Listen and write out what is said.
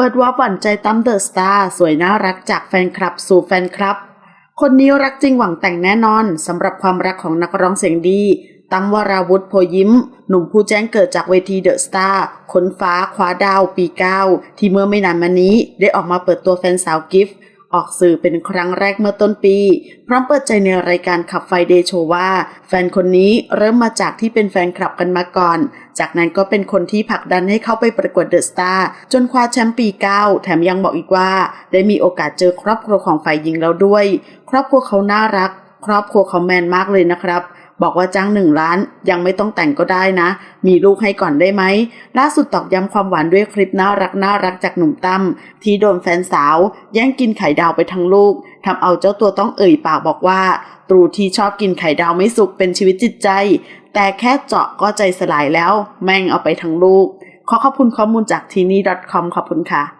เปิดว่าหวั่นใจตั้มเดอะสตาร์สวยน่ารักจากแฟนคลับสู่แฟนคลับ คนนี้รักจริงหวังแต่งแน่นอนสำหรับความรักของนักร้องเสียงดีตั้มวราวุธโพยิ้ม หนุ่มผู้แจ้งเกิดจากเวทีเดอะสตาร์คนฟ้าคว้าดาวปีเก้าที่เมื่อไม่นานมานี้ได้ออกมาเปิดตัวแฟนสาวกิฟต์ ออกสื่อเป็นครั้งแรกเมื่อต้นปี พร้อมเปิดใจในรายการขับไฟเดโชว์ว่า แฟนคนนี้เริ่มมาจากที่เป็นแฟนคลับกันมาก่อน จากนั้นก็เป็นคนที่ผลักดันให้เข้าไปประกวดเดอะสตาร์จนคว้าแชมป์ปี 9 แถมยังบอกอีกว่า ได้มีโอกาสเจอครอบครัวของฝ่ายหญิงแล้วด้วย ครอบครัวเขาน่ารัก ครอบครัวเขาแมนมากเลยนะครับ บอกว่าจ้างหนึ่งล้าน ยังไม่ต้องแต่งก็ได้นะ มีลูกให้ก่อนได้ไหม ล่าสุดตอกย้ำความหวานด้วยคลิปน่ารักน่ารักจากหนุ่มตั้มที่โดนแฟนสาว แย่งกินไข่ดาวไปทั้งลูกทำเอาเจ้าตัวต้องเอ่ยปากบอกว่า ตรูที่ชอบกินไข่ดาวไม่สุกเป็นชีวิตจิตใจ แต่แค่เจาะก็ใจสลายแล้ว แม่งเอาไปทั้งลูก ขอขอบคุณข้อมูลจากทีนี่ .com ขอบคุณค่ะ